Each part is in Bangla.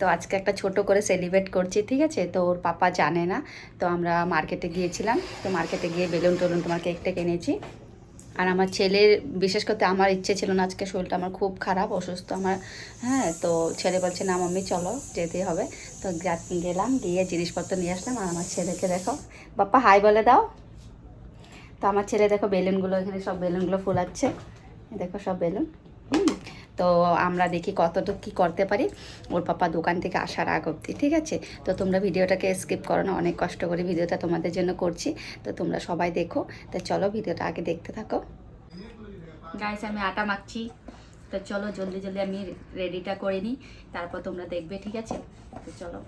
তো আজকে একটা ছোট করে সেলিব্রেট করছি, ঠিক আছে? তো ওর পাপা জানে না, তো আমরা মার্কেটে গিয়েছিলাম। তো মার্কেটে গিয়ে বেলুন টেলুন তোমার কেকটা কিনেছি আর আমার ছেলের, বিশেষ করতে আমার ইচ্ছে ছিল না আজকে শরীরটা আমার খুব খারাপ, অসুস্থ আমার হ্যাঁ? তো ছেলে বলছে, না মাম্মি, চলো যেতে হবে। তো গেলাম, গিয়ে জিনিসপত্র নিয়ে আসলাম। আর আমার ছেলেকে দেখো, বাপ্পা হাই বলে দাও। তো আমার ছেলে দেখো বেলুনগুলো, এখানে সব বেলুনগুলো ফুলাচ্ছে। দেখো সব বেলুন। তো আমরা দেখি কতটুকু কী করতে পারি। ওর পাপা দোকান থেকে আসার আগ অবধি, ঠিক আছে? তো তোমরা ভিডিওটাকে স্কিপ করো না, অনেক কষ্ট করে ভিডিওটা তোমাদের জন্য করছি। তো তোমরা সবাই দেখো। তো চলো ভিডিওটা আগে দেখতে থাকো। গাইস আমি আটা মাখছি। তো চলো, জলদি জলদি আমি রেডিটা করে নিই। তারপর তোমরা দেখবে, ঠিক আছে? তো চলো।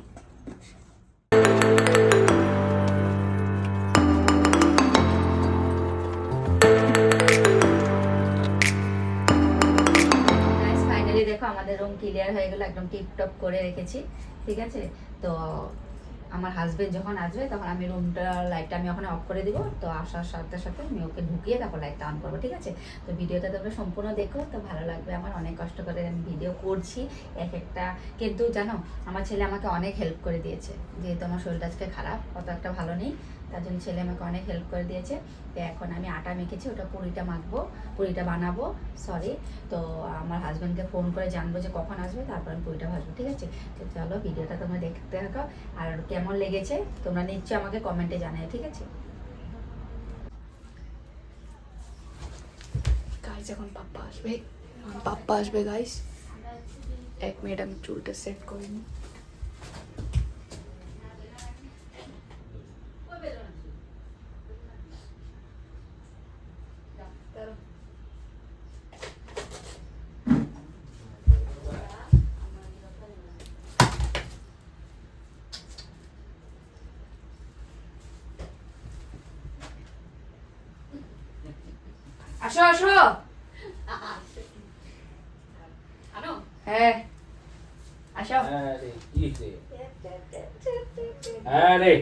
আমাদের রুম ক্লিয়ার হয়ে গেলো, একদম টিপটপ করে রেখেছি, ঠিক আছে? তো আমার হাজবেন্ড যখন আসবে, তখন আমি রুমটা লাইটটা আমি ওখানে অফ করে দিব, তো আসার সাথে সাথে আমি ওকে ঢুকিয়ে তারপর লাইটটা অন করব, ঠিক আছে? তো ভিডিওটা তোমরা সম্পূর্ণ দেখো, তো ভালো লাগবে আমার, অনেক কষ্ট করে আমি ভিডিও করছি, এক একটা। কিন্তু জানো, আমার ছেলে আমাকে অনেক হেল্প করে দিয়েছে, যেহেতু আমার শরীরটা আজকে খারাপ, অত একটা ভালো নেই। তার জন্য ছেলে আমাকে অনেক হেল্প করে দিয়েছে। তো এখন আমি আটা মেখেছি, ওটা পুরিটা মাখবো, পুরিটা বানাবো সরি তো আমার হাজব্যান্ডকে ফোন করে জানব যে কখন আসবে, তারপর আমি পুরিটা ভাজবো, ঠিক আছে? তো চলো ভিডিওটা তোমরা দেখতে থাকো। আর কেমন লেগেছে, তোমরা নিশ্চয়ই আমাকে কমেন্টে জানাই ঠিক আছে? এখন পাপ্পা আসবে। পাপ্পা আসবে গাইস এক মিনিট আমি চুলটা সেট করে নিই। আসো আসো। আনো। হ্যাঁ। আসো। আরে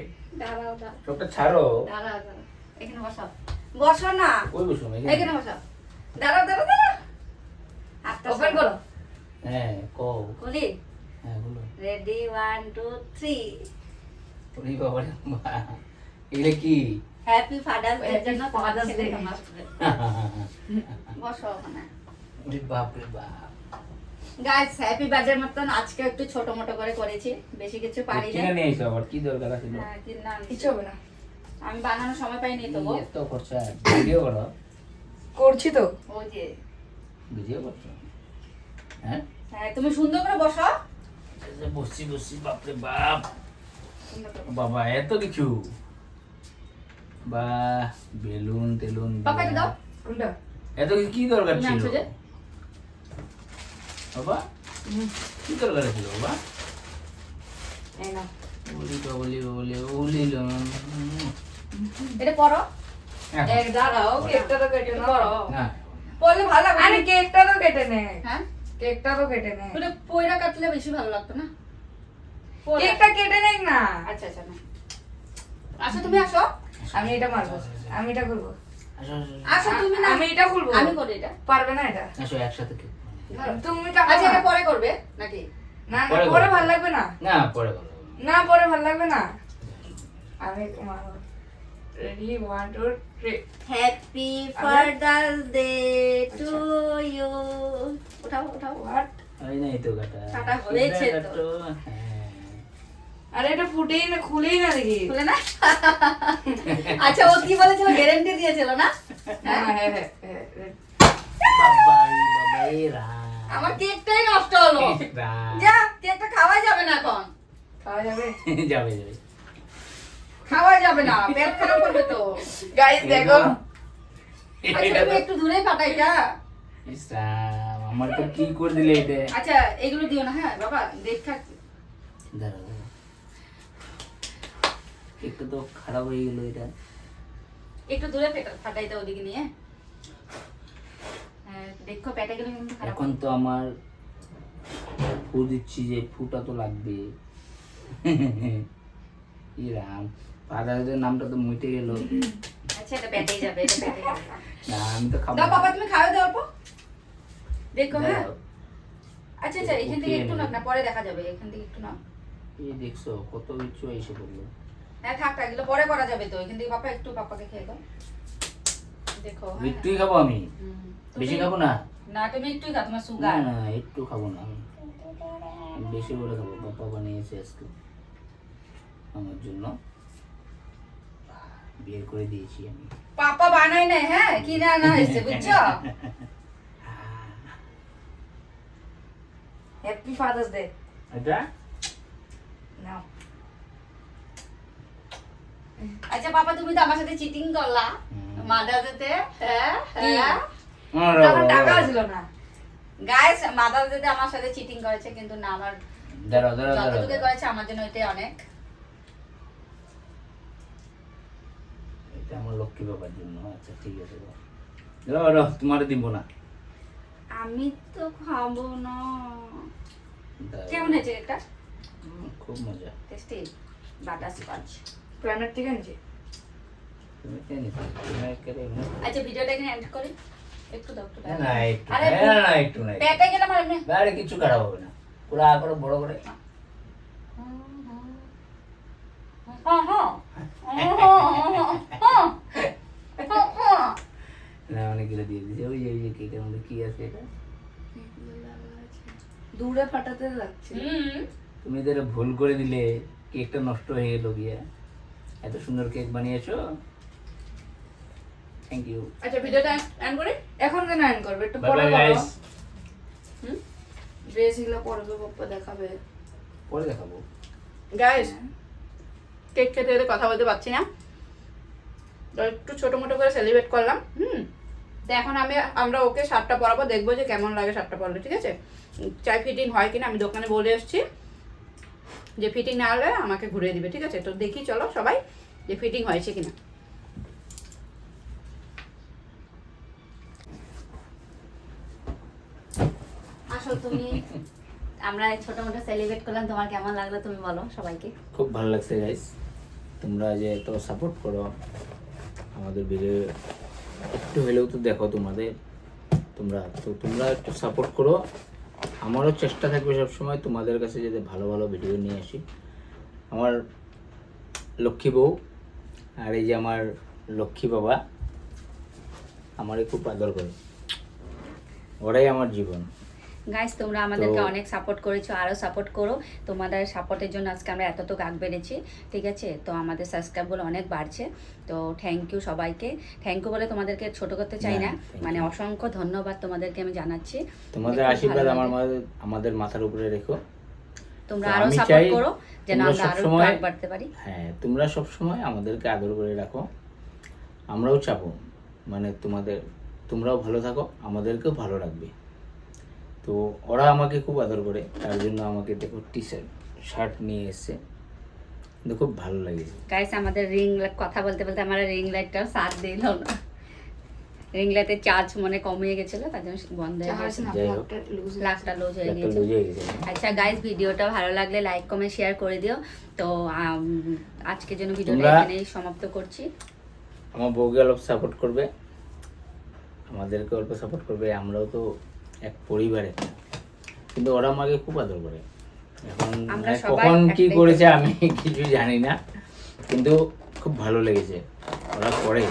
দাঁড়াও দাঁড়াও। চোখটা ছাড়ো। দাঁড়াও দাঁড়াও। এখানে বসাও। বসো না। ওই বসো? এখানে। বসাও। দাঁড়াও দাঁড়াও দাঁড়াও। হাতটা ওপেন করো। হ্যাঁ খুলি। হ্যাঁ বলো রেডি ওয়ান টু থ্রি ওরে বাবা রে বাবা। এগুলো কি? হ্যাপি ফাদার্স ডে জন্য. তোমার আসবে। বসো ওখানে। বাপ রে বাপ। গাইস হ্যাপি বার্থডে মতন আজকে একটু ছোট মোটো করে করেছি। বেশি কিছু পারি না কিনে আবার কি দরকার আছে হ্যাঁ, কিনলাম। কিছু হবে না। আমি বানানোর সময় পাইনি তো গো। এত খরচা ভিডিও করো করছি তো। ও যে। ভিডিও করছ? হ্যাঁ? হ্যাঁ তুমি সুন্দর করে বসো। বসছি বসছি বাপ। রে বাপ বাবা এত কিছু। বা বেলুন টেলুন পাপাকে দাও কোনটা এত কি দরকার ছিল? বাবা কি দরকার ছিল বাবা। বলি বলি বলি বলি এটা পড়ো এক দাঁড়াও কেকটা তো কেটে নাও। না। পড়লে ভালো লাগবে। আরে কেকটা তো কেটে নে। হ্যাঁ? কেকটা তো কেটে নে। ওটা পয়রা কাটলে বেশি ভালো লাগতো না? কেকটা কেটে নে না। আচ্ছা আচ্ছা না। আসো তুমি আসো। আমি এটা মারবো। আমি এটা করব আসো তুমি না আমি এটা খুলবো। আমি করি এটা। পারবে না এটা? আসো একসাথে খেতে তুমি আচ্ছা এটা না। পরে করবে নাকি? না না পরে ভালো লাগবে না। না পরে করো না পরে ভালো লাগবে না। আমি মারবো। Ready one two three happy Father's day to you উঠাও উঠাও। হোয়াট ওই নাই তো কাটা কাটা হয়েছে তো। আরে এটা ফুটেই না খুলেই না দেখি। খুলে না? আচ্ছা ও কি বলেছিল? গ্যারান্টি দিয়েছিল না? হ্যাঁ হ্যাঁ হ্যাঁ। আমার কেকটাই নষ্ট হলো। যা কেকটা খাওয়া যাবে না এখন। খাওয়া যাবে? যাবে যাবে। খাওয়া যাবে না পেট খারাপ করবে তো। গাইস দেখো। আচ্ছা এটা তুমি তো- একটু দূরে পাঠাই যা। আমার তো কি করে দিলে এটা? আচ্ছা এগুলো দিও না হ্যাঁ বাবা দেখ দাঁড়াও একটু তো খারাপ হয়ে গেল এটা। একটু দূরে ফাটাই দাও ওদিকে নিয়ে। হ্যাঁ দেখো পেটে গেলে কিন্তু খারাপ এখন তো আমার ফু দিচ্ছি যে ফুটা তো লাগবে। ই রাম নামটা তো মিটে গেল। আচ্ছা এটা পেটেই যাবে এটা পেটে না আমি তো খাব দাও বাবা তুমি খাওয়া দাও অল্প। দেখো হ্যাঁ। আচ্ছা আচ্ছা এখান থেকে একটু। নাও না পরে দেখা যাবে এখান থেকে একটু নাও। এই দেখছ কত কিছু এসে পড়ল। হ্যাঁ থাক থাক এগুলো পরে করা যাবে তো। এখান থেকে পাপা একটু পাপাকে খেয়ে দাও। দেখো হ্যাঁ। একটুই খাব আমি? বেশি খাব না? না তুমি একটুই খাও তোমার সুগার। না একটু খাব না। বেশি করে খাব পাপা বানিয়েছে আজকে। আমার জন্য। বের করে দিয়েছি আমি। পাপা বানাই নাই হ্যাঁ? কিনে আনা হয়েছে বুঝছ? হ্যাপি ফাদার্স ডে এটা? নাও। আচ্ছা বাবা তুমি তো আমার সাথে চিটিং করলা। হুম। মাদারতে হ্যাঁ হ্যাঁ। তখন টাকা ছিল না। গাইস মাদারতে আমার সাথে চিটিং করেছে কিন্তু না আমার দাঁড়াও দাঁড়াও যতটুকু করেছে আমার জন্য এটাই অনেক। এটা আমার লক্ষ্মী বাবার জন্য। আচ্ছা ঠিক আছে দাও। দাঁড়াও দাঁড়াও তোমার দিব না। আমি তো খাব না। কেমন হয়েছে এটা? খুব মজা। টেস্টি বাটার স্কচ প্ল্যানেট থেকে এমনি- আচ্ছা ভিডিওটা এখানে এন্ড করি। একটু দাও একটু না, একটু আরে না, না, না একটু না পেটে গেলাম আর এমনি বাইরে কিছু খারাপ হবে না। পুরো আ করে বড় করে। হ্যাঁ হ্যাঁ হ্যাঁ। হ্যাঁ না অনেকগুলো দিয়ে দিয়েছে? ওই যে ওই যে কেকের মধ্যে কি আছে এটা? দূরে ফাটাতে লাগছে হুম। তুমি এদের ভুল করে দিলে কেকটা নষ্ট হয়ে গেল গিয়া। এত সুন্দর কেক বানিয়েছো। থ্যাংক ইউ আচ্ছা ভিডিওটা এন্ড করি? এখন কেন আইন করবে? একটু পরে করো গাইস হুম? ড্রেসগুলো পরবে পপ্পা দেখাবে। পরে দেখাবো। গাইস কেক খেতে খেতে কথা বলতে পারছি না। তো একটু ছোট মোটো করে সেলিব্রেট করলাম হুম? তো এখন আমি আমরা ওকে শার্টটা পরাবো দেখব যে কেমন লাগে শার্টটা পরলে ঠিক আছে? চাই ফিটিং হয় কিনা আমি দোকানে বলে এসেছি। যে ফিটিং না হলে আমাকে ঘুরিয়ে দিবে ঠিক আছে? তো দেখি চলো সবাই যে ফিটিং হয়েছে কিনা। আসো তুমি আমরা ছোট মোটো সেলিব্রেট করলাম তোমার কেমন লাগল তুমি বলো সবাইকে। খুব ভালো লাগছে গাইস তোমরা যে এত সাপোর্ট করো আমাদের ভিডিও একটু হলেও তো দেখো তোমাদের। তোমরা তো তোমরা একটু সাপোর্ট করো। আমারও চেষ্টা থাকবে সবসময় তোমাদের কাছে যাতে ভালো ভালো ভিডিও নিয়ে আসি। আমার লক্ষ্মী বউ আর এই যে আমার লক্ষ্মী বাবা, আমারই খুব আদর করে। ওরাই আমার জীবন। গাইস তোমরা আমাদেরকে অনেক সাপোর্ট করেছ আরও সাপোর্ট করো। তোমাদের সাপোর্টের জন্য আজকে আমরা এতটুকু আগ বেড়েছি ঠিক আছে? তো আমাদের সাবস্ক্রাইবগুলো অনেক বাড়ছে। তো থ্যাংক ইউ সবাইকে। থ্যাংক ইউ বলে তোমাদেরকে ছোট করতে চাই না, মানে অসংখ্য ধন্যবাদ তোমাদেরকে আমি জানাচ্ছি। তোমাদের আশীর্বাদ আমার আমাদের মাথার উপরে রেখো। তোমরা তো আরও সাপোর্ট করো যেন আমরা সবসময়- আগ বাড়তে পারি। হ্যাঁ তোমরা সব সময় আমাদেরকে আদর করে রাখো। আমরাও চাবো। মানে তোমাদের তোমরাও ভালো থাকো আমাদেরকেও ভালো রাখবে। তো ওরা আমাকে খুব আদর করে তার জন্য আমাকে দেখো টি শার্ট শার্ট নিয়ে এসছে। কিন্তু খুব ভালো লাগেছে গাইস আমাদের রিং কথা বলতে বলতে আমার রিং লাইটটাও সাথ দিল না। রিং লাইটের চার্জ মনে কমিয়ে গেছিল তার জন্য বন্ধ হয়ে গেছে। না যাই হোক। প্লাগটা লুজ লাখটা লুজ হয়ে গিয়েছে গেছে। আচ্ছা গাইস ভিডিওটা ভালো লাগলে লাইক কমেন্ট শেয়ার করে দিও। তো আজকের জন্য ভিডিওটা এখানেই সমাপ্ত করছি। আমার বউকে অল্প সাপোর্ট করবে। আমাদেরকে অল্প সাপোর্ট করবে আমরাও তো এক পরিবারে কিন্তু ওরা আমাকে খুব আদর করে। এখন মানে কখন কি করেছে আমি কিছু জানি না। কিন্তু খুব ভালো লেগেছে। ওরা করে।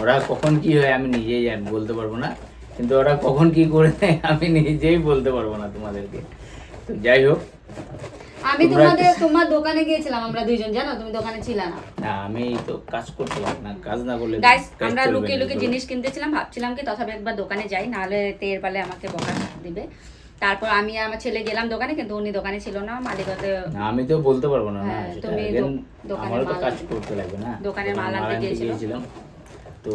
ওরা কখন কি হয় আমি নিজেই জানি বলতে পারব না। কিন্তু ওরা কখন কি করে দেয় আমি নিজেই বলতে পারব না তোমাদেরকে। তো যাই হোক আমি তোমাদের তোমার দোকানে গিয়েছিলাম আমরা দুইজন জানো? তুমি দোকানে ছিল না। না আমি তো কাজ করতে পারি না কাজ না করলে গাইস আমরা লুকিয়ে লুকিয়ে জিনিস কিনতেছিলাম ভাবছিলাম কি তথাপি একবার দোকানে যাই নাহলে তের পালে আমাকে বকা দিবে। তারপর আমি আর আমার ছেলে গেলাম দোকানে কিন্তু উনি দোকানে ছিল না মালিক হতে না আমি তো বলতে পারব না না হ্যাঁ, তুমি দোকানে কাজ আনতে- করতে লাগবে না। দোকানের মাল আনতে গিয়েছিলাম। তো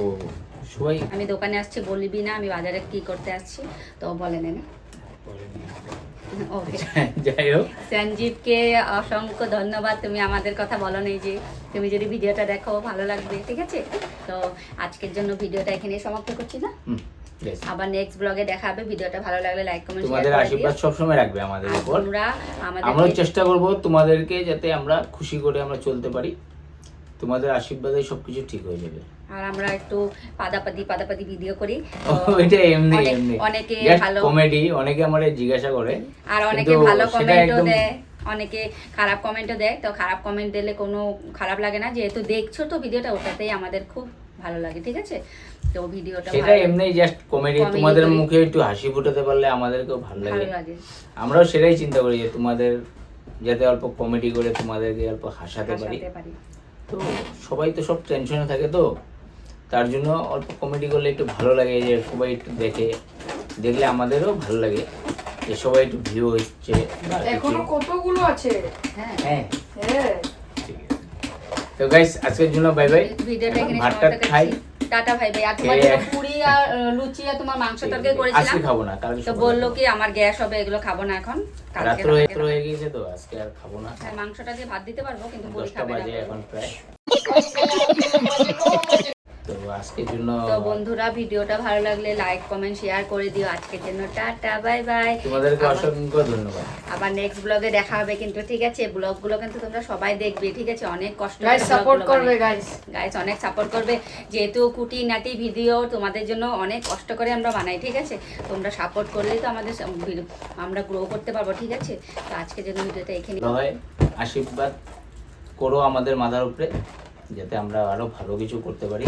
সবাই আমি দোকানে আসছি বলবি না আমি বাজারে কি করতে আসছি তো বলে নেন যাই হোক সঞ্জীবকে অসংখ্য ধন্যবাদ। তুমি আমাদের কথা বলো নেই যে তুমি যদি ভিডিওটা দেখো ভালো লাগবে ঠিক আছে? তো আজকের জন্য ভিডিওটা এখানে সমাপ্ত করছি না? হুম, আবার নেক্সট ব্লগে দেখা হবে। ভিডিওটা ভালো লাগলে লাইক কমেন্ট তোমাদের আশীর্বাদ সবসময় রাখবে আমাদের উপর। তোমরা আমাদের আমরাও চেষ্টা করব তোমাদেরকে যাতে আমরা খুশি করে আমরা চলতে পারি। তোমাদের আশীর্বাদে সবকিছু ঠিক হয়ে যাবে। আর আমরা একটু পাদাপাদি পাদাপাদি ভিডিও করি। ওইটা এমনি এমনি। অনেকে ভালো কমেডি অনেকে আমারে জিজ্ঞাসা করে। আর অনেকে ভালো কমেন্টও দেয়। অনেকে খারাপ কমেন্টও দেয়। তো খারাপ কমেন্ট দিলে কোনো খারাপ লাগে না। যেহেতু দেখছ তো ভিডিওটা ওটাতেই আমাদের খুব ভালো লাগে ঠিক আছে? তো ভিডিওটা সেটা এমনি জাস্ট কমেডি তোমাদের মুখে একটু হাসি ফুটাতে পারলে আমাদেরকেও ভালো লাগে। আমরাও সেটাই চিন্তা করি যে তোমাদের যাতে অল্প কমেডি করে তোমাদেরকে অল্প হাসাতে পারি। হাসাতে পারি। তো সবাই তো সব টেনশনে থাকে তো? তার জন্য অল্প কমেডি করলে একটু ভালো লাগে যে সবাই একটু দেখে দেখলে আমাদেরও ভালো লাগে। যে সবাই একটু ভিউ হচ্ছে এখনও কতগুলো আছে? হ্যাঁ। হ্যাঁ। হ্যাঁ। তো গাইস আজকের জন্য বাই বাই ভাতটা খাই। টাটা ভাই ভাই আর তোমার জন্য পুরি আর লুচি আর তোমার মাংস তরকারি আজকে খাব না কালকে তো বলল কি আমার গ্যাস হবে এগুলো খাব না এখন। কালকে রাত্র হয়ে খাব। তো আজকে আর খাব না। হ্যাঁ, মাংসটা দিয়ে ভাত দিতে পারব কিন্তু পুরি খাবে না। এখন প্রায়। তো আজকের জন্য তো বন্ধুরা ভিডিওটা ভালো লাগলে লাইক কমেন্ট শেয়ার করে দিও। আজকের জন্য টাটা বাই বাই তোমাদেরকে অসংখ্য ধন্যবাদ। আবার নেক্সট ব্লগে দেখা হবে কিন্তু ঠিক আছে? ব্লগগুলো কিন্তু তোমরা সবাই দেখবে ঠিক আছে? অনেক কষ্ট গাইস সাপোর্ট করবে গাইস গাইস অনেক সাপোর্ট করবে। যেহেতু কুটি নাটি ভিডিও তোমাদের জন্য অনেক কষ্ট করে আমরা বানাই ঠিক আছে? তোমরা সাপোর্ট করলেই তো আমাদের আমরা গ্রো করতে পারব ঠিক আছে? তো আজকের জন্য ভিডিওটা এখানে আশীর্বাদ করো আমাদের মাথার উপরে যাতে আমরা আরও ভালো কিছু করতে পারি।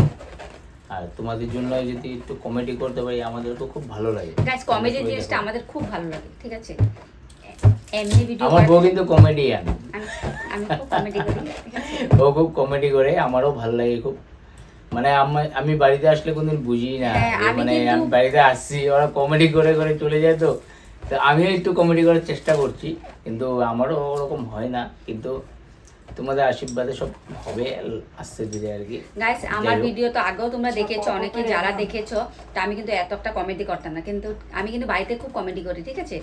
আর তোমাদের জন্য যদি একটু কমেডি করতে পারি আমাদের তো খুব ভালো লাগে। গাইস কমেডি জিনিসটা আমাদের খুব ভালো লাগে ঠিক আছে? এমনি ভিডিও আমার বউ কিন্তু কমেডিয়ান আমি খুব কমেডি করি ও খুব কমেডি করে আমারও ভালো লাগে খুব। মানে আমা- আমি বাড়িতে আসলে কোনদিন বুঝি না হ্যাঁ, মানে আমি বাড়িতে আসছি ওরা কমেডি করে করে চলে যায় তো। তো আমিও একটু কমেডি করার চেষ্টা করছি কিন্তু আমারও ওরকম হয় না। কিন্তু তোমাদের আশীর্বাদে সব হবে আস্তে ধীরে আর কি। গাইস আমার ভিডিও তো আগেও তোমরা দেখেছ অনেকে যারা দেখেছ তা আমি কিন্তু এত একটা কমেডি করতাম না। কিন্তু আমি কিন্তু বাড়িতে খুব কমেডি করি ঠিক আছে?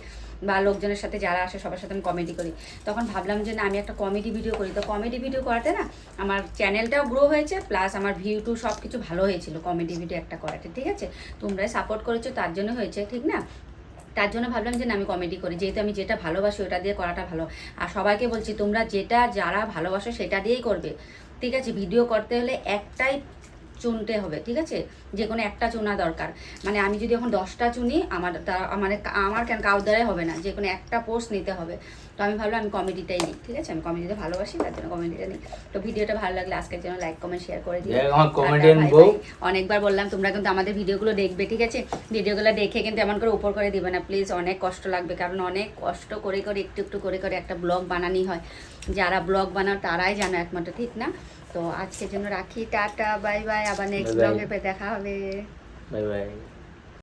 বা লোকজনের সাথে যারা আসে সবার সাথে আমি কমেডি করি। তখন ভাবলাম যে না আমি একটা কমেডি ভিডিও করি। তো কমেডি ভিডিও করাতে না আমার চ্যানেলটাও গ্রো হয়েছে প্লাস আমার ভিউ টু সব কিছু ভালো হয়েছিল কমেডি ভিডিও একটা করাতে ঠিক আছে? তোমরাই সাপোর্ট করেছ তার জন্য হয়েছে ঠিক না? তার জন্য ভাবলাম যে না, আমি কমেডি করি। যেহেতু আমি যেটা ভালোবাসি ওটা দিয়ে করাটা ভালো। আর সবাইকে বলছি, তোমরা যেটা যারা ভালোবাসো সেটা দিয়েই করবে। ঠিক আছে ভিডিও করতে হলে একটাই চুনতে হবে, ঠিক আছে? যে কোনো একটা চুনা দরকার। মানে আমি যদি এখন দশটা চুনি, আমার তা- মানে আমার কেন কাউ দ্বারাই হবে না। যে কোনো একটা পোস্ট নিতে হবে। তো আমি ভাবলাম আমি কমেডিটাই নিই ঠিক আছে? আমি কমেডিতে ভালোবাসি তার জন্য কমেডিটা নিই। তো ভিডিওটা ভালো লাগলে আজকের জন্য লাইক কমেন্ট শেয়ার করে বউ। bye। অনেকবার বললাম তোমরা কিন্তু আমাদের ভিডিওগুলো দেখবে ঠিক আছে? ভিডিওগুলো দেখে কিন্তু এমন করে উপর করে দিবে না। প্লিজ অনেক কষ্ট লাগবে কারণ অনেক কষ্ট করে করে একটু একটু করে করে একটা ব্লগ বানানি হয়। যারা ব্লগ বানাও তারাই জানো একমাত্র ঠিক না? তো আজকের জন্য রাখি টাটা বাই বাই আবার নেক্সট. ব্লগে দেখা হবে। Bye bye